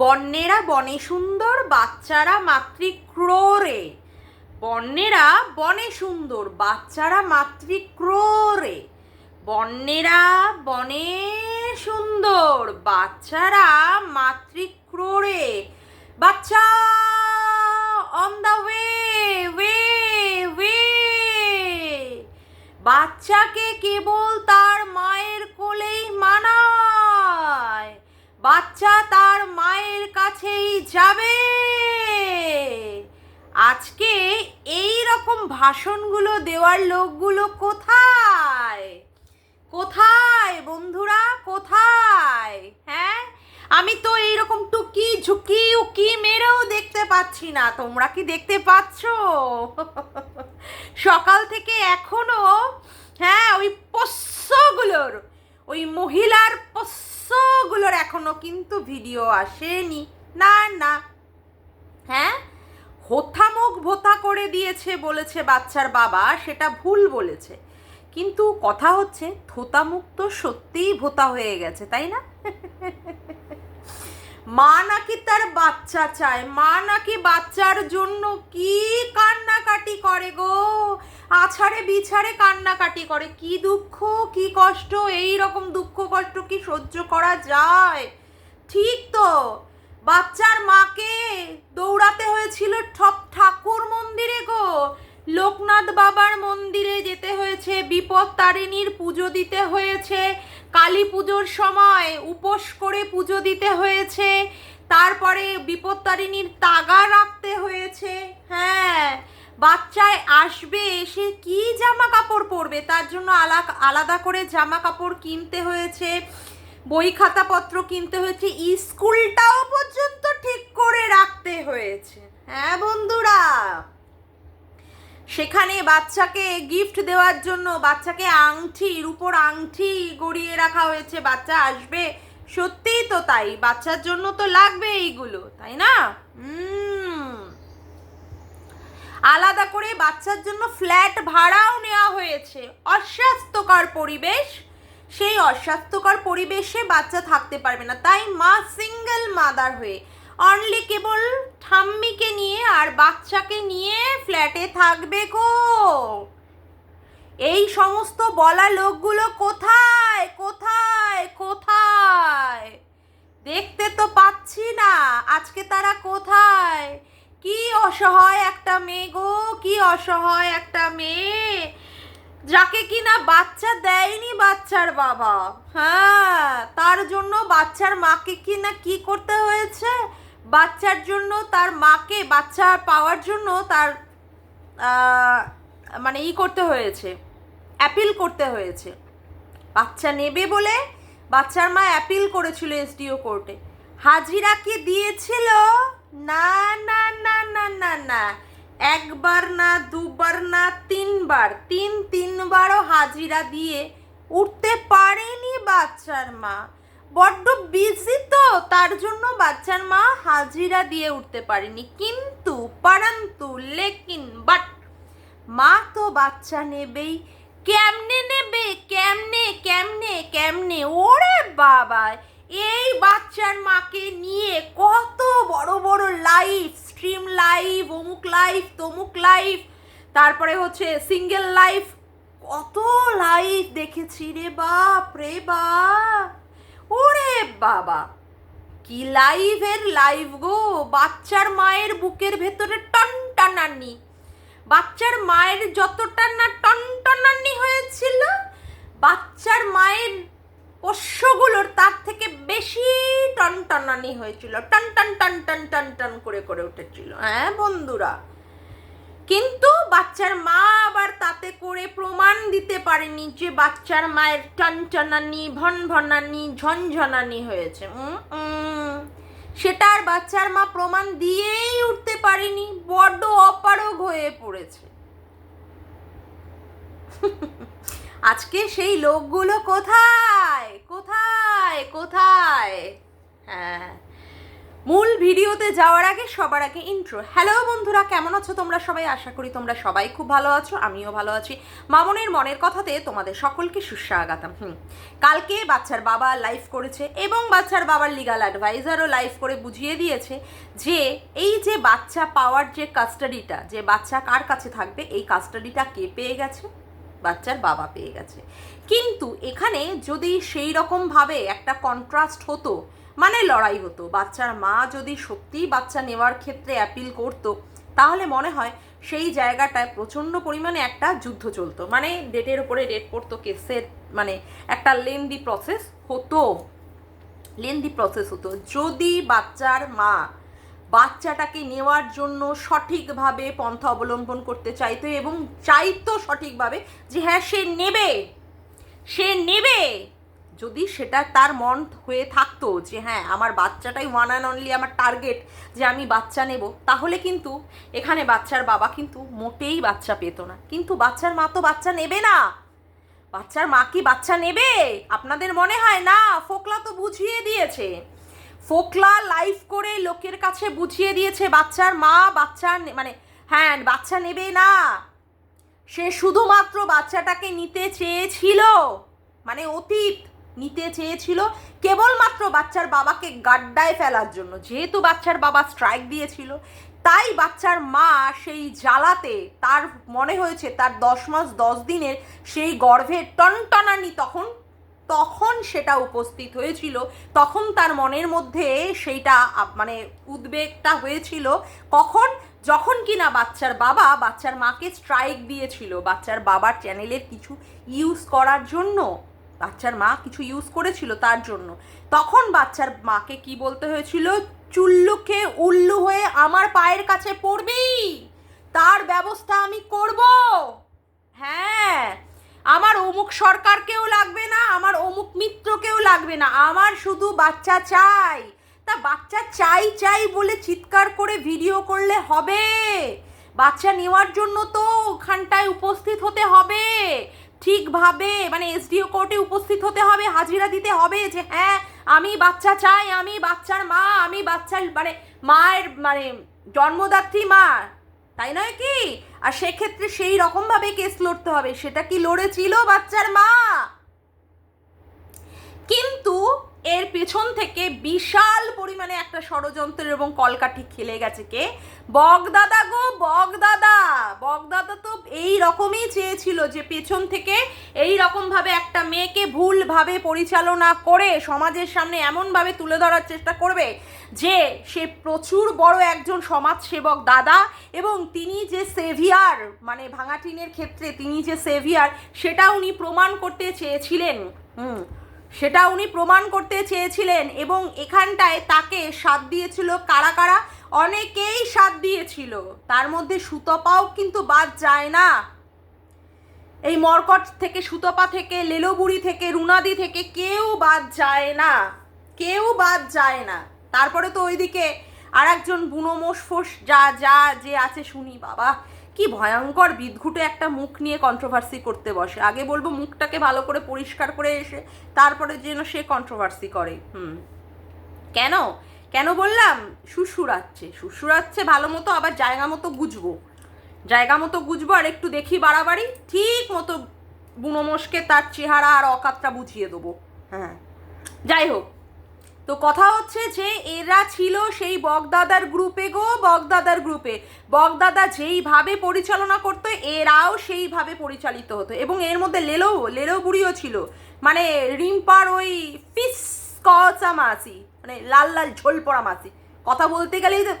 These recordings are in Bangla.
বন্যেরা বনে সুন্দর, বাচ্চারা মাতৃক্রোরে বন্যেরা বনে সুন্দর, বাচ্চারা মাতৃক্রোরে বন্যেরা বনে সুন্দর, বাচ্চারা মাতৃক্রোরে বাচ্চা on the way way way বাচ্চাকে কেবল তার মায়ের কোলেই মানায় বাচ্চা তার মায়ের কাছেই যাবে। আজকে এই রকম ভাষণগুলো দেওয়ার লোকগুলো কোথায়? কোথায় বন্ধুরা, কোথায়? হ্যাঁ? আমি তো এইরকম টুকি ঝুঁকি উকি মেরেও দেখতে পাচ্ছি না। তোমরা কি দেখতে পাচ্ছ? সকাল থেকে এখনও হ্যাঁ ওই পোষ্যগুলোর ওই মহিলার পোষ্যগুলোর এখনও কিন্তু ভিডিও আসেনি। না না। হ্যাঁ? হোথামুখ ভোতা করে দিয়েছে বলেছে বাচ্চার বাবা, সেটা ভুল বলেছে। কিন্তু কথা হচ্ছে থোতামুখ তো সত্যিই ভোতা হয়ে গেছে, তাই না? মা নাকি তার বাচ্চা চায়? মা নাকি বাচ্চার জন্য কি কান্নাকাটি করে গো? আছাড়ে বিছাড়ে কান্নাকাটি করে। কি দুঃখ, কি কষ্ট এই রকম দুঃখ কষ্ট কি সহ্য করা যায়? ঠিক তো, বাচ্চার মাকে দৌড়াতে হয়েছিল ঠপ ঠাকুর মন্দিরে গো। লোকনাথ বাবার মন্দিরে যেতে হয়েছে, বিপদ তারিণীর পুজো দিতে হয়েছে কালী পুজোর সময় উপোস করে পুজো দিতে হয়েছে, তারপরে বিপত্তারিণীর তাগা রাখতে হয়েছে হ্যাঁ। বাচ্চায় আসবে, এসে কি জামা কাপড় পরবে? তার জন্য আলা আলাদা করে জামা কাপড় কিনতে হয়েছে, বই খাতাপত্র কিনতে হয়েছে, স্কুলটাও পর্যন্ত ঠিক করে রাখতে হয়েছে। হ্যাঁ বন্ধুরা? সেখানে বাচ্চাকে গিফট দেওয়ার জন্য বাচ্চাকে আংটি রূপোর আংটি গড়িয়ে রাখা হয়েছে। বাচ্চা আসবে। সত্যিই তো তাই। বাচ্চার জন্য তো লাগবে এইগুলো, তাই না? আলাদা করে বাচ্চার জন্য ফ্ল্যাট ভাড়াও নেওয়া হয়েছে। অস্বাস্থ্যকর পরিবেশ। সেই অস্বাস্থ্যকর পরিবেশে বাচ্চা থাকতে পারবে না। তাই মা সিঙ্গেল মাদার হয়ে অনলি কেবল ঠাম্মিকে নিয়ে আর বাচ্চাকে নিয়ে ফ্ল্যাটে থাকবে গো। এই সমস্ত বলা লোকগুলো কোথায়? কোথায়? কোথায়? দেখতে তো পাচ্ছি না। আজকে তারা কোথায়? কি অসহায় একটা মেয়ে গো, কি অসহায় একটা মেয়ে। যাকে কিনা বাচ্চা দেয়নি বাচ্চার বাবা। হ্যাঁ তার জন্য বাচ্চার মাকে কিনা কি করতে হয়েছে? বাচ্চার জন্য, তার মাকে বাচ্চা পাওয়ার জন্য তার মানে ই করতে হয়েছে অ্যাপিল করতে হয়েছে। বাচ্চা নেবে বলে বাচ্চার মা অ্যাপিল করেছিল এসডিও কোর্টে। হাজিরা কি দিয়েছিল? না না না না না না। একবার না, দুবার না, তিনবার। তিন, তিনবারও হাজিরা দিয়ে উঠতে পারেনি বাচ্চার মা। বড্ড বিজি তো, তার জন্য বাচ্চার মা হাজিরা দিয়ে উঠতে পারেনি। কিন্তু, পরন্তু, লেকিন বাট মা তো বাচ্চা নেবেই। কেমনে নেবে? কেমনে কেমনে কেমনে? ওরে বাবা! এই বাচ্চার মাকে নিয়ে কত বড় বড় লাইভ স্ট্রিম লাইভ অমুক লাইভ তমুক লাইভ তারপরে হচ্ছে সিঙ্গেল লাইভ কত লাইভ দেখেছি রে বাপ রে বাপ! বাবা। কি লাইভের লাইভ গো? বাচ্চার মায়ের বুকের ভেতরে টন টানানি বাচ্চার মায়ের যতটা না টন টনটনানি হয়েছিল, বাচ্চার মায়ের পোষ্যগুলোর তার থেকে বেশি টন টনটনানি হয়েছিল। টন টন টন টন টন টন করে করে উঠেছিল। হ্যাঁ বন্ধুরা? কিন্তু বাচ্চার মা আবার তাতে করে প্রমাণ দিতে পারেনি যে বাচ্চার মায়ের টনটনানি ভন ভনানি ঝনঝনানি হয়েছে। সেটা আর বাচ্চার মা প্রমাণ দিয়েই উঠতে পারেনি, বড্ড অপারগ হয়ে পড়েছে। আজকে সেই লোকগুলো কোথায়? কোথায়? কোথায়? হ্যাঁ। মূল ভিডিওতে যাওয়ার আগে, সবার আগে ইন্ট্রো হ্যালো বন্ধুরা, কেমন আছো তোমরা সবাই? আশা করি তোমরা সবাই খুব ভালো আছো, আমিও ভালো আছি। মামনের মনের কথাতে তোমাদের সকলকে সুস্বাগতম। হুম, কালকে বাচ্চার বাবা লাইভ করেছে এবং বাচ্চার বাবার লিগাল অ্যাডভাইজারও লাইভ করে বুঝিয়ে দিয়েছে যে, এই যে বাচ্চা পাওয়ার যে কাস্টাডিটা যে বাচ্চা কার কাছে থাকবে, এই কাস্টাডিটা কে পেয়ে গেছে? বাচ্চার বাবা পেয়ে গেছে। কিন্তু এখানে যদি সেই রকমভাবে একটা কন্ট্রাস্ট হতো মানে লড়াই হতো। বাচ্চার মা যদি সত্যিই বাচ্চা নেওয়ার ক্ষেত্রে অ্যাপিল করতো, তাহলে মনে হয় সেই জায়গাটায় প্রচণ্ড পরিমাণে একটা যুদ্ধ চলতো। মানে ডেটের উপরে ডেট পড়তো কেসের মানে একটা লেন্দি প্রসেস হতো। লেন্দি প্রসেস হতো। যদি বাচ্চার মা বাচ্চাটাকে নেওয়ার জন্য সঠিকভাবে পন্থা অবলম্বন করতে চাইতো এবং চাইতো সঠিকভাবে যে হ্যাঁ সে নেবে সে নেবে। যদি সেটা তার মন হয়ে থাকতো যে হ্যাঁ আমার বাচ্চাটাই ওয়ান অ্যান্ড অনলি আমার টার্গেট যে আমি বাচ্চা নেব, তাহলে কিন্তু এখানে বাচ্চার বাবা কিন্তু মোটেই বাচ্চা পেত না। কিন্তু বাচ্চার মা তো বাচ্চা নেবে না। বাচ্চার মা কি বাচ্চা নেবে? আপনাদের মনে হয় না? ফোকলা তো বুঝিয়ে দিয়েছে। ফোকলা লাইভ করে লোকের কাছে বুঝিয়ে দিয়েছে, বাচ্চার মা বাচ্চা মানে হ্যাঁ বাচ্চা নেবে না। সে শুধুমাত্র বাচ্চাটাকে নিতে চেয়েছিল। মানে অতীত। নিতে চেয়েছিল কেবলমাত্র বাচ্চার বাবাকে গাড্ডায় ফেলার জন্য। যেহেতু বাচ্চার বাবা স্ট্রাইক দিয়েছিল, তাই বাচ্চার মা সেই জ্বালাতে তার মনে হয়েছে তার দশ মাস দশ দিনের সেই গর্ভের টনটনানি তখন তখন সেটা উপস্থিত হয়েছিল। তখন তার মনের মধ্যে সেইটা মানে উদ্বেগটা হয়েছিল। কখন? যখন কিনা বাচ্চার বাবা, বাচ্চার মাকে স্ট্রাইক দিয়েছিল বাচ্চার বাবার চ্যানেলের কিছু ইউজ করার জন্য। বাচ্চার মা কিছু ইউজ করেছিল তার জন্য। তখন বাচ্চার মাকে কি বলতে হয়েছিল? চুল্লুকে উল্লু হয়ে আমার পায়ের কাছে পড়বি। তার ব্যবস্থা আমি করব। হ্যাঁ আমার অমুক সরকারকেও লাগবে না, আমার অমুক মিত্রকেও লাগবে না, আমার শুধু বাচ্চা চাই। তা বাচ্চা চাই চাই বলে চিৎকার করে ভিডিও করলে হবে। বাচ্চা নেওয়ার জন্য তো ওখানটায় উপস্থিত হতে হবে। ঠিকভাবে মানে এসডিও কোর্টে উপস্থিত হতে হবে, হাজিরা দিতে হবে যে হ্যাঁ আমি বাচ্চা চাই, আমি বাচ্চার মা, আমি বাচ্চার মানে মায়ের মানে জন্মদাত্রী মা, তাই নয় কি? আর সেক্ষেত্রে সেই রকমভাবে কেস লড়তে হবে, সেটা কি লড়েছিল বাচ্চার মা? কিন্তু এর পেছন থেকে বিশাল পরিমাণে একটা ষড়যন্ত্র এবং কলকাঠি খেলে গেছে কে? বগদাদা গো, বগদাদা! বগদাদা তো এই রকমই চেয়েছিল যে পেছন থেকে এই রকমভাবে একটা মেয়েকে ভুলভাবে পরিচালনা করে সমাজের সামনে এমনভাবে তুলে ধরার চেষ্টা করবে যে সে প্রচুর বড় একজন সমাজসেবক দাদা এবং তিনি যে সেভিয়ার মানে ভাঙাটিনের ক্ষেত্রে তিনি যে সেভিয়ার, সেটা উনি প্রমাণ করতে চেয়েছিলেন। হুম। সেটা উনি প্রমাণ করতে চেয়েছিলেন এবং এখানটায় তাকে সাথ দিয়েছিল কারা কারা? অনেকেই সাথ দিয়েছিল। তার মধ্যে সুতপাও কিন্তু বাদ যায় না। এই মরকট থেকে, সুতপা থেকে, লেলোবুড়ি থেকে, রুনাদি থেকে কেউ বাদ যায় না। কেউ বাদ যায় না। তারপরে তো ওইদিকে আর একজন বুনো মোসফোস যা যা, যে আছে শুনি, বাবা। কি ভয়ঙ্কর বিদঘুটে একটা মুখ নিয়ে কন্ট্রোভার্সি করতে বসে। আগে বলব মুখটাকে ভালো করে পরিষ্কার করে এসে তারপরে যেন সে কন্ট্রোভার্সি করে। হুম। কেন? কেন বললাম? শুশুরাচ্ছে। শুশুরাচ্ছে ভালো মতো, আবার জায়গা মতো গুজবো। জায়গা মতো গুজবো আর একটু দেখি বাড়াবাড়ি, ঠিক মতো বুনোমোষকে তার চেহারা আর অকাতটা বুঝিয়ে দেবো। হ্যাঁ। যাই হোক। তো কথা হচ্ছে যে এরা ছিল সেই বগদাদার গ্রুপে গো, বগদাদার গ্রুপে। বগদাদা যেইভাবে পরিচালনা করতো, এরাও সেইভাবে পরিচালিত হতো। এবং এর মধ্যে লেলো লেলো বুড়িও ছিল। মানে রিম্পার ওই ফিস কচা মাছি মানে লাল লাল ঝোল পড়া মাছি কথা বলতে গেলেই তো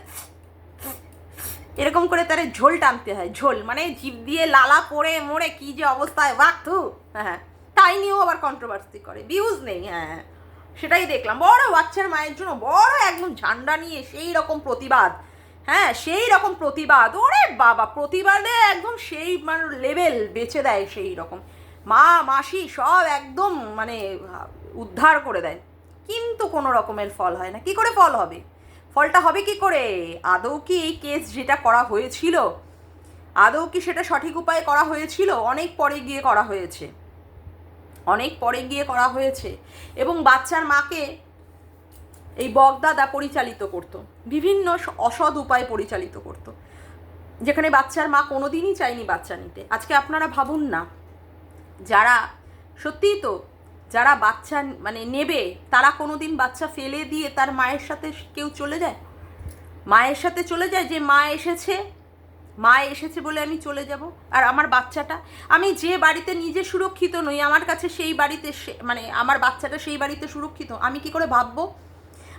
এরকম করে তার ঝোল টানতে হয়, ঝোল। মানে জিভ দিয়ে লালা পড়ে মোড়ে কি যে অবস্থায় বাকতু হ্যাঁ তাই নিয়েও আবার কন্ট্রোভার্সি করে। ভিউজ নেই হ্যাঁ। সেটাই দেখলাম। বড় বাচ্চার মায়ের জন্য বড় একদম ঝান্ডা নিয়ে সেই রকম প্রতিবাদ। হ্যাঁ সেই রকম প্রতিবাদ। ওরে বাবা, প্রতিবাদে একদম সেই মানে লেভেল বেছে দেয় সেই রকম। মা, মাসি সব একদম মানে উদ্ধার করে দেয়। কিন্তু কোনো রকমের ফল হয় না। কি করে ফল হবে? ফলটা হবে কি করে? আদৌ কি এই কেস যেটা করা হয়েছিল? আদৌ কি সেটা সঠিক উপায়ে করা হয়েছিল? অনেক পরে গিয়ে করা হয়েছে। অনেক পরে গিয়ে করা হয়েছে এবং বাচ্চার মাকে এই বগদাদা পরিচালিত করত, বিভিন্ন অসৎ উপায় পরিচালিত করত। যেখানে বাচ্চার মা কোনোদিনই চায়নি বাচ্চা নিতে। আজকে আপনারা ভাবুন না, যারা, সত্যিই তো, যারা বাচ্চা মানে নেবে, তারা কোনোদিন বাচ্চা ফেলে দিয়ে তার মায়ের সাথে কেউ চলে যায়? মায়ের সাথে চলে যায় যে মা এসেছে মা এসেছে বলে আমি চলে যাব। আর আমার বাচ্চাটা, আমি যে বাড়িতে নিজে সুরক্ষিত নই, আমার কাছে সেই বাড়িতে মানে আমার বাচ্চাটা সেই বাড়িতে সুরক্ষিত, আমি কি করে ভাববো?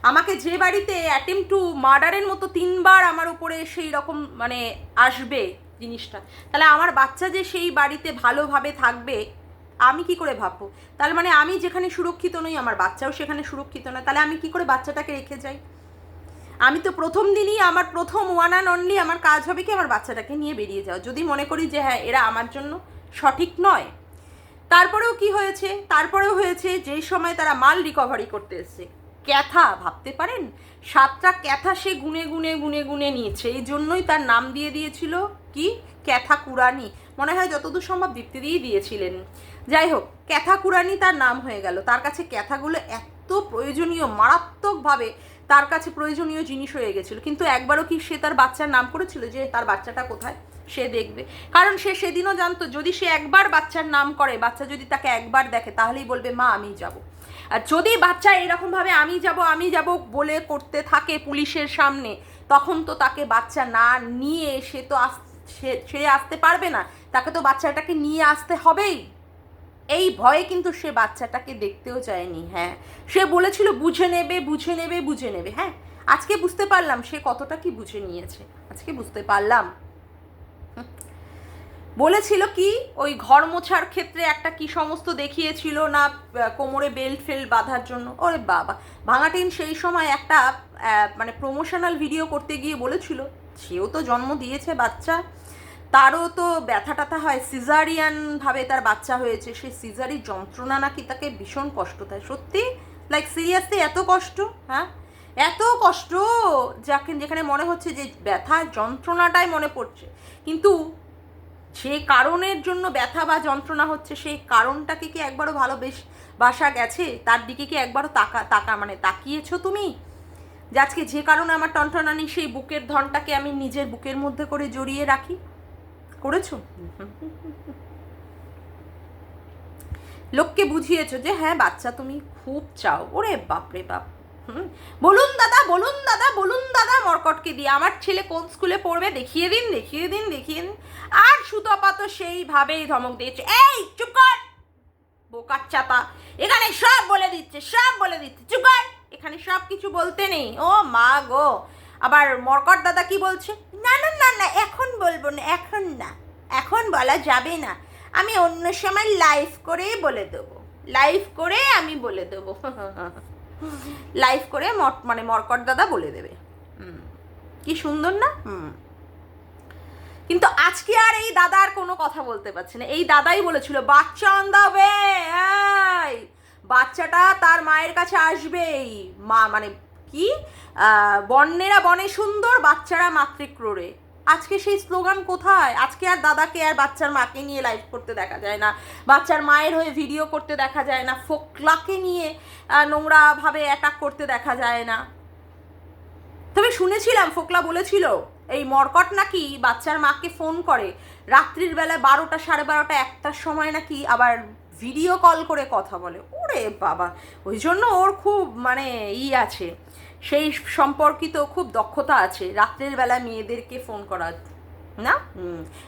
আমাকে যে বাড়িতে অ্যাটেম টু মার্ডারের মতো তিনবার আমার উপরে সেই রকম মানে আসবে জিনিসটা, তাহলে আমার বাচ্চা যে সেই বাড়িতে ভালোভাবে থাকবে, আমি কি করে ভাববো? তাহলে মানে আমি যেখানে সুরক্ষিত নই, আমার বাচ্চাও সেখানে সুরক্ষিত নয় তাহলে আমি কি করে বাচ্চাটাকে রেখে যাই? আমি তো প্রথম দিনই আমার প্রথম ওয়ান অ্যান্ড অনলি আমার কাজ হবে কি আমার বাচ্চাটাকে নিয়ে বেরিয়ে যাওয়া। যদি মনে করি যে হ্যাঁ এরা আমার জন্য সঠিক নয়, তারপরেও কি হয়েছে? তারপরেও হয়েছে যেই সময় তারা মাল রিকভারি করতে এসছে। ক্যাথা, ভাবতে পারেন? সাতটা ক্যাথা সে গুনে গুনে গুনে গুনে নিয়েছে। এই জন্যই তার নাম দিয়ে দিয়েছিল কি? ক্যাথা কুরানি। মনে হয় যতদূর সম্ভব দীপ্তি দিয়েই দিয়েছিলেন। যাই হোক, ক্যাথা কুরানি তার নাম হয়ে গেল। তার কাছে ক্যাথাগুলো এত প্রয়োজনীয়, মারাত্মকভাবে তার কাছে প্রয়োজনীয় জিনিস হয়ে গেছিল। কিন্তু একবারও কি সে তার বাচ্চার নাম করেছিল যে তার বাচ্চাটা কোথায়? সে দেখবে। কারণ সে সেদিনও জানতো, যদি সে একবার বাচ্চার নাম করে, বাচ্চা যদি তাকে একবার দেখে, তাহলেই বলবে, মা আমি যাব। আর যদি বাচ্চা এরকমভাবে, আমি যাব আমি যাব বলে করতে থাকে পুলিশের সামনে, তখন তো তাকে বাচ্চা না নিয়ে সে তো আস সে- আসতে পারবে না। তাকে তো বাচ্চাটাকে নিয়ে আসতে হবেই। এই ভয়ে কিন্তু সে বাচ্চাটাকে দেখতেও চায়নি হ্যাঁ। সে বলেছিল, বুঝে নেবে বুঝে নেবে বুঝে নেবে। হ্যাঁ আজকে বুঝতে পারলাম সে কতটা কি বুঝে নিয়েছে। আজকে বুঝতে পারলাম। বলেছিল কি, ওই ঘর মোছার ক্ষেত্রে একটা কি সমস্ত দেখিয়েছিল না কোমরে বেল্ট ফেল্ট বাঁধার জন্য। ওরে বাবা, ভাঙাটিন সেই সময় একটা মানে প্রমোশনাল ভিডিও করতে গিয়ে বলেছিল, সেও তো জন্ম দিয়েছে বাচ্চা। তারও তো ব্যথা টাথা হয়। সিজারিয়ান ভাবে তার বাচ্চা হয়েছে। সে সিজারি যন্ত্রণা নাকি তাকে ভীষণ কষ্ট দেয়। সত্যি? লাইক সিরিয়াসলি এত কষ্ট? হ্যাঁ? এত কষ্ট যাকে যেখানে মনে হচ্ছে যে ব্যথা যন্ত্রণাটাই মনে পড়ছে। কিন্তু যে কারণের জন্য ব্যথা বা যন্ত্রণা হচ্ছে, সেই কারণটাকে কি একবারও ভালো বেশ বাসা গেছে? তার দিকে কি একবারও তাকা তাকা মানে তাকিয়েছো তুমি? যে আজকে যে কারণে আমার টনটনানি সেই বুকের ধনটাকে আমি নিজের বুকের মধ্যে করে জড়িয়ে রাখি। করেছ? লোককে বুঝিয়েছো যে হ্যাঁ বাচ্চা তুমি খুব চাও। ওরে বাপরে বাপ। হুম। বলুন দাদা বলুন দাদা বলুন দাদা মরকটকে দিয়ে। আমার ছেলে কোন স্কুলে পড়বে? দেখিয়ে দিন দেখিয়ে দিন দেখিয়ে দিন। আর সুতপা তো সেইভাবেই ধমক দিয়েছে। এই, চুপ কর! বোকার চাপা। এখানে সব বলে দিচ্ছে, সব বলে দিচ্ছে। চুপ কর! এখানে সব কিছু বলতে নেই। ও মা গো। আবার মরকট দাদা কি বলছে? না না না না, এখন বলব না, এখন না। এখন বলা যাবে না। আমি অন্য সময় লাইভ করেই বলে দেবো। লাইভ করে আমি বলে দেবো। লাইভ করে মর- মানে মরকট দাদা বলে দেবে। কি সুন্দর না? হুম। কিন্তু আজকে আর এই দাদা আর কোনো কথা বলতে পারছে না। এই দাদাই বলেছিল, বাচ্চা অন দা বাচ্চাটা তার মায়ের কাছে আসবেই। মা মানে কি? বন্যেরা বনে সুন্দর, বাচ্চারা মাতৃক্রোড়ে। আজকে সেই স্লোগান কোথায়? আজকে আর দাদাকে আর বাচ্চার মাকে নিয়ে লাইভ করতে দেখা যায় না। বাচ্চার মায়ের হয়ে ভিডিও করতে দেখা যায় না। ফোকলাকে নিয়ে নোংরাভাবে অ্যাটাক করতে দেখা যায় না। তবে শুনেছিলাম, ফোকলা বলেছিল, এই মরকট নাকি বাচ্চার মাকে ফোন করে? রাত্রির বেলা বারোটা সাড়ে বারোটা একটার সময় নাকি আবার ভিডিও কল করে কথা বলে। ওরে বাবা, ওই জন্য ওর খুব মানে ই আছে। সেই সম্পর্কিত খুব দক্ষতা আছে। রাত্রের বেলা মেয়েদেরকে ফোন করার, না?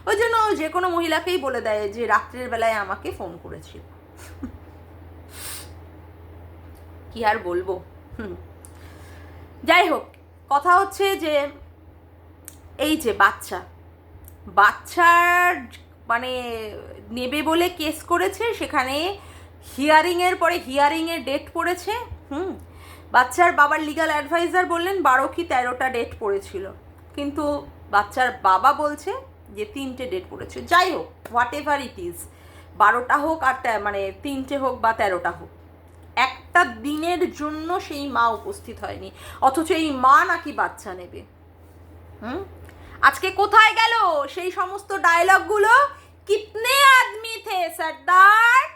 ওই জন্য যে কোনো মহিলাকেই বলে দেয় যে রাত্রের বেলায় আমাকে ফোন করেছিল কি আর বলব? যাই হোক, কথা হচ্ছে যে এই যে বাচ্চা। বাচ্চার মানে নেবে বলে কেস করেছে, সেখানে হিয়ারিংয়ের পরে হিয়ারিংয়ের ডেট পড়েছে, হুম? বাচ্চার বাবার লিগাল অ্যাডভাইজার বললেন বারো কি তেরোটা ডেট পড়েছিল। কিন্তু বাচ্চার বাবা বলছে যে তিনটে ডেট পড়েছে। যাই হোক হোয়াট এভার ইট ইজ বারোটা হোক আর মানে তিনটে হোক বা তেরোটা হোক, একটা দিনের জন্য সেই মা উপস্থিত হয়নি, অথচ এই মা নাকি বাচ্চা নেবে। হুম? আজকে কোথায় গেল সেই সমস্ত ডায়লগগুলো কিতনে আদমি থে সর্দার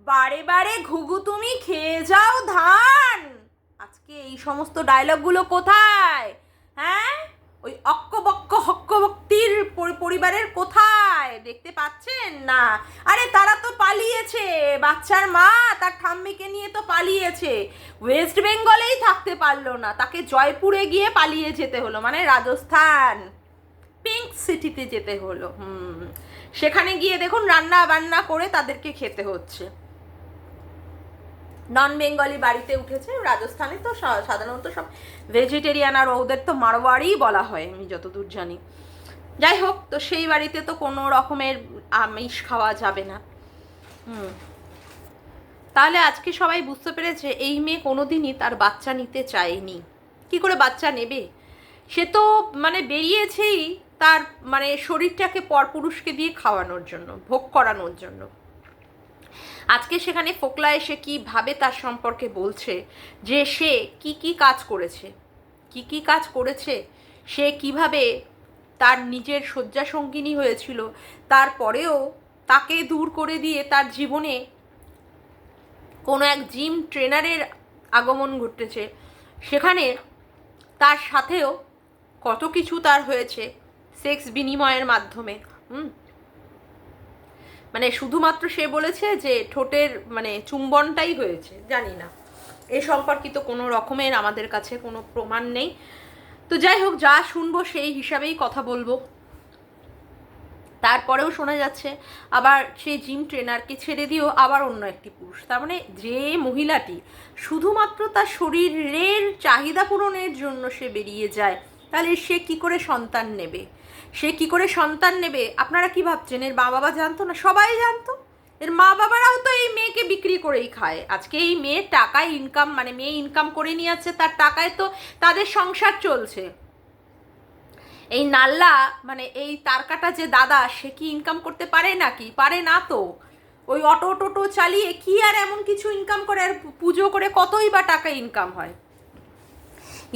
বারে বারে ঘুঘু তুমি খেয়ে যাও ধান আজকে এই সমস্ত ডায়লগগুলো কোথায় হ্যাঁ ওই অক্কবক্ক হক্কবক্তির পরি- পরিবারের কোথায় দেখতে পাচ্ছেন না? আরে তারা তো পালিয়েছে। বাচ্চার মা, তার ঠাম্মিকে নিয়ে তো পালিয়েছে। ওয়েস্ট বেঙ্গলেই থাকতে পারল না। তাকে জয়পুরে গিয়ে পালিয়ে যেতে হলো মানে রাজস্থান। পিঙ্ক সিটিতে যেতে হলো, হুম। সেখানে গিয়ে দেখুন রান্না বান্না করে তাদেরকে খেতে হচ্ছে। নন বেঙ্গলি বাড়িতে উঠেছে, রাজস্থানে তো সাধারণত সব ভেজিটেরিয়ান আর ওদের তো মারোয়াড়ি বলা হয়, আমি যতদূর জানি। যাই হোক, তো সেই বাড়িতে তো কোনো রকমের আমিষ খাওয়া যাবে না। হুম। তাহলে আজকে সবাই বুঝতে পেরেছে, এই মেয়ে কোনোদিনই তার বাচ্চা নিতে চায়নি। কি করে বাচ্চা নেবে? সে তো মানে বেরিয়েছেই তার মানে শরীরটাকে পরপুরুষকে দিয়ে খাওয়ানোর জন্য, ভোগ করানোর জন্য। আজকে সেখানে ফোকলা এসে কীভাবে তার সম্পর্কে বলছে, যে সে কি কি কাজ করেছে, কি কি কাজ করেছে, সে কীভাবে তার নিজের শয্যা সঙ্গিনী হয়েছিল, তারপরেও তাকে দূর করে দিয়ে তার জীবনে কোনো এক জিম ট্রেনারের আগমন ঘটেছে। সেখানে তার সাথেও কত কিছু তার হয়েছে। সেক্স বিনিময়ের মাধ্যমে, হুম? মানে শুধুমাত্র সে বলেছে যে ঠোঁটের মানে চুম্বনটাই হয়েছে, জানি না। এ সম্পর্কিত কোনো রকমের আমাদের কাছে কোনো প্রমাণ নেই। তো যাই হোক, যা শুনব সেই হিসাবেই কথা বলব। তারপরেও শোনা যাচ্ছে, আবার সেই জিম ট্রেনারকে ছেড়ে দিয়েও আবার অন্য একটি পুরুষ। তার মানে যে মহিলাটি শুধুমাত্র তার শরীরের চাহিদা পূরণের জন্য সে বেরিয়ে যায় তাহলে সে কি করে সন্তান নেবে? সে কি করে সন্তান নেবে? আপনারা কি ভাবছেন? এর মা বাবা জানতো না? সবাই জানতো। এর মা বাবারাও তো এই মেয়েকে বিক্রি করেই খায়। আজকে এই মেয়ের টাকায় ইনকাম মানে মেয়ে ইনকাম করে নিয়ে যাচ্ছে, তার টাকায় তো তাদের সংসার চলছে। এই নাল্লা মানে এই তারকাটা যে দাদা, সে কি ইনকাম করতে পারে নাকি? পারে না তো। ওই অটো টোটো চালিয়ে কি আর এমন কিছু ইনকাম করে? আর পুজো করে কতই বা টাকা ইনকাম হয়?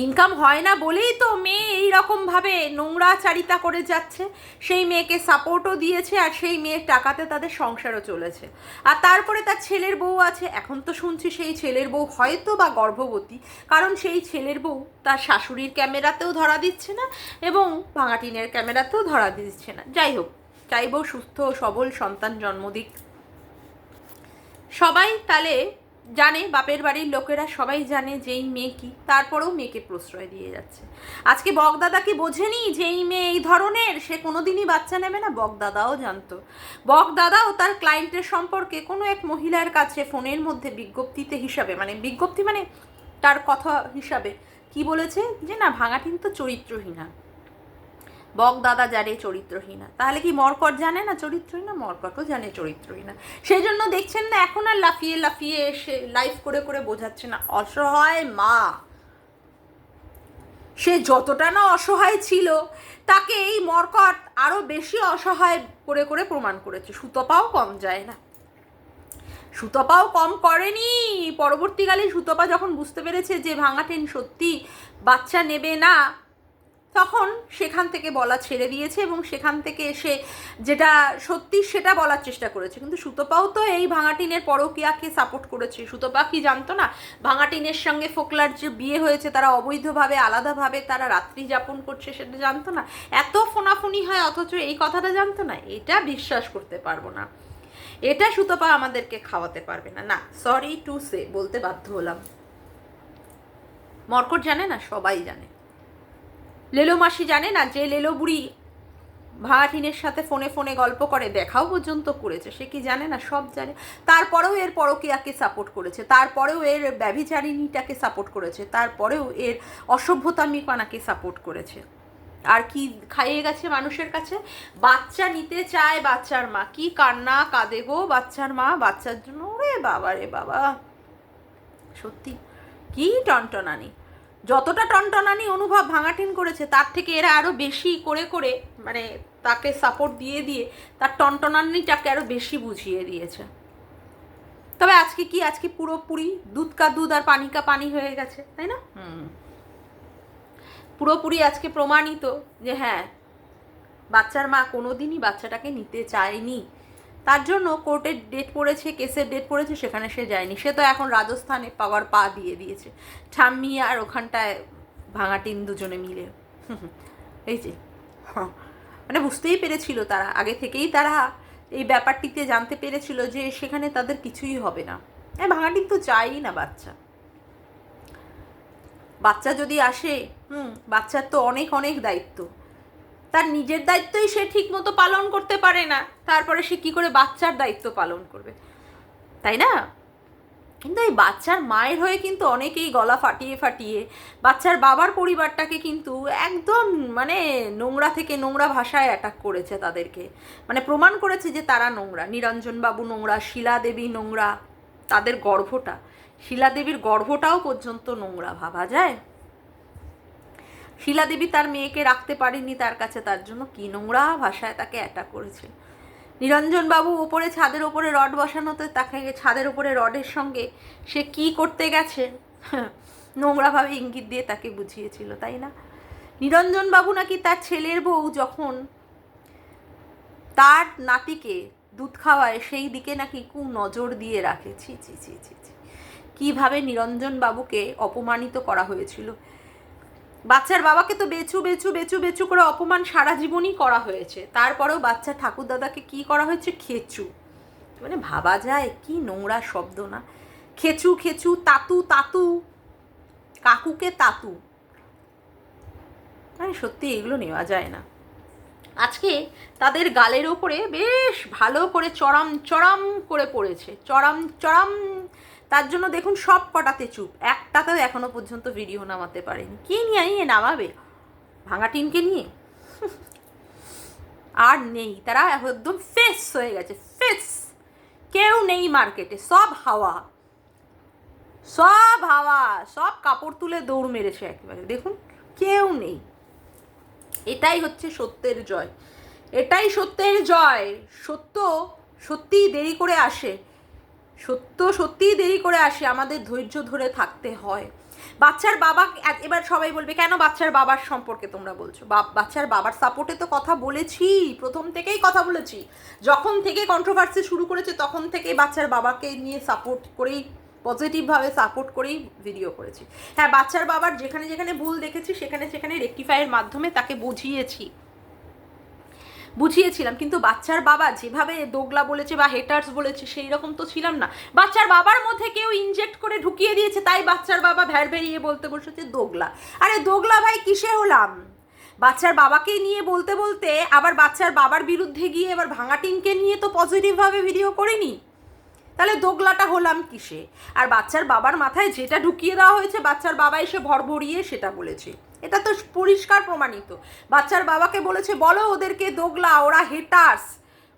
ইনকাম হয় না বলেই তো মেয়ে এই রকমভাবে নোংরা চারিতা করে যাচ্ছে। সেই মেয়েকে সাপোর্টও দিয়েছে আর সেই মেয়ের টাকাতে তাদের সংসারও চলেছে। আর তারপরে তার ছেলের বউ আছে। এখন তো শুনছি সেই ছেলের বউ হয়তো বা গর্ভবতী। কারণ সেই ছেলের বউ তার শাশুড়ির ক্যামেরাতেও ধরা দিচ্ছে না এবং ভাঙাটিনের ক্যামেরাতেও ধরা দিচ্ছে না। যাই হোক, চাইব সুস্থ সবল সন্তান জন্ম দিক। সবাই তাহলে জানে বাপের বাড়ির লোকেরা সবাই জানে যে এই মেয়ে কি, তারপরেও মেয়েকে প্রশ্রয় দিয়ে যাচ্ছে। আজকে বকদাদা কি বোঝেনি যে এই মেয়ে এই ধরনের, সে কোনোদিনই বাচ্চা নেবে না বকদাদাও জানতো। বকদাদাও তার ক্লায়েন্টের সম্পর্কে কোনো এক মহিলার কাছে ফোনের মধ্যে বিজ্ঞপ্তিতে হিসাবে মানে বিজ্ঞপ্তি মানে তার কথা হিসাবে, কি বলেছে? যে না, ভাঙাটিন তো চরিত্রহীনা। বক দাদা জানে চরিত্রহীনা। তাহলে কি মরকট জানে না চরিত্রহীনা? মরকটও জানে চরিত্রহীনা। সেই জন্য দেখছেন না, এখন আর লাফিয়ে লাফিয়ে এসে লাইফ করে করে বোঝাচ্ছে না, অসহায় মা। সে যতটা না অসহায় ছিল, তাকে এই মরকট আরও বেশি অসহায় করে করে প্রমাণ করেছে। সুতপাও কম যায় না। সুতপাও কম করেনি। পরবর্তীকালে সুতপা যখন বুঝতে পেরেছে যে ভাঙাটেন সত্যি, বাচ্চা নেবে না তখন সেখান থেকে বলা ছেড়ে দিয়েছে এবং সেখান থেকে এসে যেটা সত্যি সেটা বলার চেষ্টা করেছে। কিন্তু সুতপাও তো এই ভাঙাটিনের পরকিয়াকে সাপোর্ট করেছে। সুতপা কি জানতো না? ভাঙাটিনের সঙ্গে ফোকলার যে বিয়ে হয়েছে, তারা অবৈধভাবে, আলাদাভাবে তারা রাত্রি যাপন করছে সেটা জানতো না? এত ফোনাফুনি হয়, অথচ এই কথাটা জানতো না? এটা বিশ্বাস করতে পারব না। এটা সুতপা আমাদেরকে খাওয়াতে পারবে না। না সরি টু সে বলতে বাধ্য হলাম। মর্কট জানে না? সবাই জানে। লেলো মাসি জানে না যে লেলো বুড়ি ভাড়াটিনের সাথে ফোনে ফোনে গল্প করে, দেখাও পর্যন্ত করেছে, সে কি জানে না, সব জানে। তারপরেও এর পরকীয়াকে সাপোর্ট করেছে, তারপরেও এর ব্যভিচারিণীটাকে সাপোর্ট করেছে, তারপরেও এর অসভ্যতামিপানাকে সাপোর্ট করেছে। আর কি খাইয়ে গেছে মানুষের কাছে? বাচ্চা নিতে চায় বাচ্চার মা, কি কান্না কাঁদে গো বাচ্চার মা, বাচ্চার জন্য, ওরে বাবা রে বাবা। সত্যি, কি টনটনানি। যতটা টনটনানি অনুভব ভাঙাটিন করেছে তার থেকে এরা আরও বেশি করে করে মানে তাকে সাপোর্ট দিয়ে দিয়ে তার টনটনানিটাকে আরও বেশি বুঝিয়ে দিয়েছে। তবে আজকে কি? আজকে পুরোপুরি দুধ কা দুধ আর পানি কা পানি হয়ে গেছে তাই না? হুম। পুরোপুরি আজকে প্রমাণিত যে হ্যাঁ বাচ্চার মা কোনোদিনই বাচ্চাটাকে নিতে চায়নি। তার জন্য কোর্টের ডেট পড়েছে কেসের ডেট পড়েছে, সেখানে সে যায়নি। সে তো এখন রাজস্থানে পাওয়ার পা দিয়ে দিয়েছে। ঠাম্মি আর ওখানটায় ভাঙা ভাঙাটিন দুজনে মিলে। এই যে হ্যাঁ। মানে বুঝতেই পেরেছিল তারা। আগে থেকেই তারা এই ব্যাপারটিতে জানতে পেরেছিল যে সেখানে তাদের কিছুই হবে না। হ্যাঁ ভাঙাটিন তো চাই না বাচ্চা। বাচ্চা যদি আসে, হুম, বাচ্চার তো অনেক অনেক দায়িত্ব। তার নিজের দায়িত্বই সে ঠিক মতো পালন করতে পারে না। তারপরে সে কি করে বাচ্চার দায়িত্ব পালন করবে? তাই না? কিন্তু এই বাচ্চার মায়ের হয়ে কিন্তু অনেকেই গলা ফাটিয়ে ফাটিয়ে বাচ্চার বাবার পরিবারটাকে কিন্তু একদম মানে নোংরা থেকে নোংরা ভাষায় অ্যাটাক করেছে তাদেরকে। মানে প্রমাণ করেছে যে তারা নোংরা। নিরঞ্জন বাবু নোংরা, শিলা দেবী নোংরা, তাদের গর্ভটা। শিলা দেবীর গর্ভটাও পর্যন্ত নোংরা, ভাবা যায়? শিলা দেবী তার মেয়েকে রাখতে পারেনি তার কাছে, তার জন্য কি নোংরা ভাষায় তাকে অ্যাটাক করেছে। নিরঞ্জন বাবু ওপরে ছাদের ওপরে রড বসানোতে তাকে ছাদের ওপরে রডের সঙ্গে সে কি করতে গেছে, নোংরাভাবে ইঙ্গিত দিয়ে তাকে বুঝিয়েছিল, তাই না? নিরঞ্জন বাবু নাকি তার ছেলের বউ যখন তার নাতিকে দুধ খাওয়ায়, সেই দিকে নাকি কু নজর দিয়ে রাখে। ছি ছি ছি ছি কীভাবে নিরঞ্জন বাবুকে অপমানিত করা হয়েছিল? বাচ্চার বাবাকে তো বেচু বেচু বেচু বেচু করে অপমান সারা জীবনই করা হয়েছে। তারপরেও বাচ্চা ঠাকুর দাদাকে কি করা হয়েছে? খেচু। মানে ভাবা যায়, কি নোংরা শব্দ না। খেচু খেচু, তাতু তাতু। কাকুকে তাতু। মানে সত্যি এগুলো নেওয়া যায় না। আজকে তাদের গালের ওপরে বেশ ভালো করে চড়াম চড়াম করে পড়েছে। চড়াম চড়াম তার জন্য দেখুন সব কটাতে চুপ। একটাতেও এখনও পর্যন্ত ভিডিও নামাতে পারেনি। কে নিয়ে নিয়ে নামাবে? ভাঙা টিনকে নিয়ে? আর নেই। তারা একদম ফেস হয়ে গেছে ফেস কেউ নেই মার্কেটে, সব হাওয়া। সব হাওয়া, সব কাপড় তুলে দৌড় মেরেছে একেবারে। দেখুন, কেউ নেই। এটাই হচ্ছে সত্যের জয়। এটাই সত্যের জয়। সত্য সত্যিই দেরি করে আসে। সত্য, সত্যিই দেরি করে আসে, আমাদের ধৈর্য ধরে থাকতে হয়। বাচ্চার বাবা এবার সবাই বলবে, কেন বাচ্চার বাবার সম্পর্কে তোমরা বলছো? বাচ্চার বাবার সাপোর্টে তো কথা বলেছি, প্রথম থেকেই কথা বলেছি। যখন থেকে কন্ট্রোভার্সি শুরু করেছে, তখন থেকেই বাচ্চার বাবাকে নিয়ে সাপোর্ট করেই পজিটিভভাবে সাপোর্ট করেই ভিডিও করেছি। হ্যাঁ বাচ্চার বাবার যেখানে যেখানে ভুল দেখেছি, সেখানে সেখানে রেকটিফাইয়ের মাধ্যমে তাকে বুঝিয়েছি। বুঝিয়েছিলাম, কিন্তু বাচ্চার বাবা যেভাবে দোগলা বলেছে বা হেটার্স বলেছে সেই রকম তো ছিলাম না। বাচ্চার বাবার মধ্যে কেউ ইনজেক্ট করে ঢুকিয়ে দিয়েছে, তাই বাচ্চার বাবা ভ্যার বেরিয়ে বলতে বসেছে দোগলা। আরে দোগলা ভাই, কিসে হলাম? বাচ্চার বাবাকে নিয়ে বলতে বলতে আবার বাচ্চার বাবার বিরুদ্ধে গিয়ে এবার ভাঙা টিমকে নিয়ে তো পজিটিভভাবে ভিডিও করিনি। তাহলে দোগলাটা হলাম কিসে? আর বাচ্চার বাবার মাথায় যেটা ঢুকিয়ে দেওয়া হয়েছে, বাচ্চার বাবা এসে ভরভরিয়ে সেটা বলেছে। এটা তো পরিষ্কার প্রমাণিত। বাচ্চার বাবাকে বলেছে, বলো ওদেরকে দোগলা, ওরা হেটার্স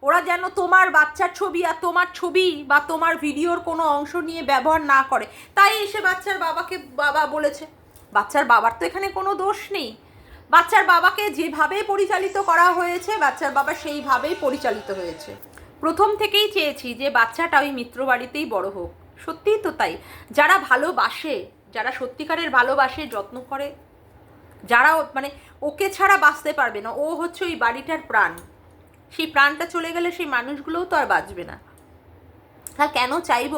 ওরা যেন তোমার বাচ্চার ছবি আর তোমার ছবি বা তোমার ভিডিওর কোনো অংশ নিয়ে ব্যবহার না করে। তাই এসে বাচ্চার বাবাকে, বাবা বলেছে, বাচ্চার বাবার তো এখানে কোনো দোষ নেই। বাচ্চার বাবাকে যেভাবে পরিচালিত করা হয়েছে, বাচ্চার বাবা সেইভাবেই পরিচালিত হয়েছে। প্রথম থেকেই চেয়েছি যে বাচ্চাটা ওই মিত্র বাড়িতেই বড় হোক। সত্যিই তো তাই। যারা ভালোবাসে, যারা সত্যিকারের ভালোবাসে, যত্ন করে যারা মানে ওকে ছাড়া বাঁচতে পারবে না, ও হচ্ছে ওই বাড়িটার প্রাণ। সেই প্রাণটা চলে গেলে সেই মানুষগুলোও তো আর বাঁচবে না। হ্যাঁ কেন চাইব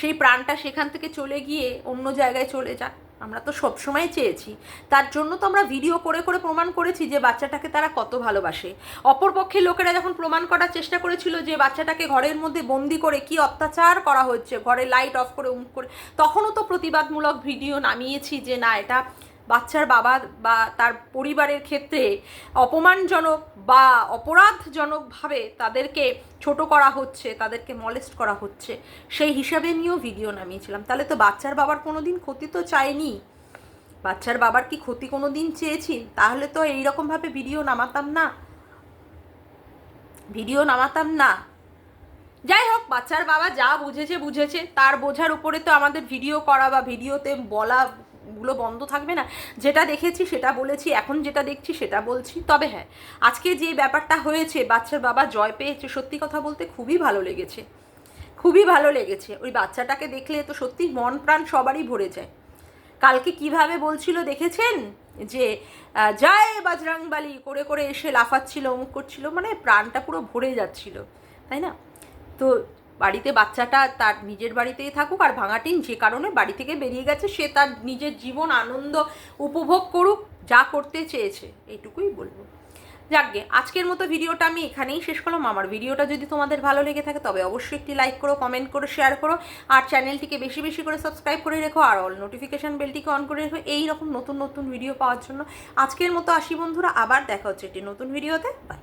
সেই প্রাণটা সেখান থেকে চলে গিয়ে অন্য জায়গায় চলে যাক? আমরা তো সবসময় চেয়েছি। তার জন্য তো আমরা ভিডিও করে করে প্রমাণ করেছি যে বাচ্চাটাকে তারা কত ভালোবাসে। অপরপক্ষে লোকেরা যখন প্রমাণ করার চেষ্টা করেছিল যে বাচ্চাটাকে ঘরের মধ্যে বন্দি করে কি অত্যাচার করা হচ্ছে, ঘরে লাইট অফ করে উম করে, তখনও তো প্রতিবাদমূলক ভিডিও নামিয়েছি যে না, এটা বাচ্চার বাবা বা তার পরিবারের ক্ষেত্রে অপমানজনক বা অপরাধজনকভাবে তাদেরকে ছোট করা হচ্ছে, তাদেরকে মলেস্ট করা হচ্ছে, সেই হিসাবে নিয়েও ভিডিও নামিয়েছিলাম। তাহলে তো বাচ্চার বাবার কোনো দিন ক্ষতি তো চায়নি বাচ্চার বাবার কি ক্ষতি কোনো দিন চেয়েছি তাহলে তো এইরকমভাবে ভিডিও নামাতাম না। ভিডিও নামাতাম না। যাই হোক, বাচ্চার বাবা যা বুঝেছে বুঝেছে। তার বোঝার উপরে তো আমাদের ভিডিও করা বা ভিডিওতে বলা গুলো বন্ধ থাকবে না। যেটা দেখেছি সেটা বলেছি, এখন যেটা দেখছি সেটা বলছি। তবে হ্যাঁ আজকে যে ব্যাপারটা হয়েছে, বাচ্চার বাবা জয় পেয়েছে সত্যি কথা বলতে খুবই ভালো লেগেছে। খুবই ভালো লেগেছে। ওই বাচ্চাটাকে দেখলে তো সত্যি মন প্রাণ সবারই ভরে যায়। কালকে কীভাবে বলছিল দেখেছেন? যে জয় বাজরাংবালি করে করে এসে লাফাচ্ছিল, অমুক করছিল মানে প্রাণটা পুরো ভরে যাচ্ছিল। তাই না? তো বাড়িতে বাচ্চাটা তার নিজের বাড়িতেই থাকুক আর ভাঙাটিন যে কারণে বাড়ি থেকে বেরিয়ে গেছে, সে তার নিজের জীবন, আনন্দ উপভোগ করুক, যা করতে চেয়েছে, এইটুকুই বলব। যাকগে, আজকের মতো ভিডিওটা আমি এখানেই শেষ করলাম। আমার ভিডিওটা যদি তোমাদের ভালো লেগে থাকে, তবে অবশ্যই একটি লাইক করো, কমেন্ট করো, শেয়ার করো, আর চ্যানেলটিকে বেশি বেশি করে সাবস্ক্রাইব করে রেখো, আর অল নোটিফিকেশান বেলটিকে অন করে রেখো, এই রকম নতুন নতুন ভিডিও পাওয়ার জন্য। আজকের মতো আসি বন্ধুরা, আবার দেখা হচ্ছে একটি নতুন ভিডিওতে। বাই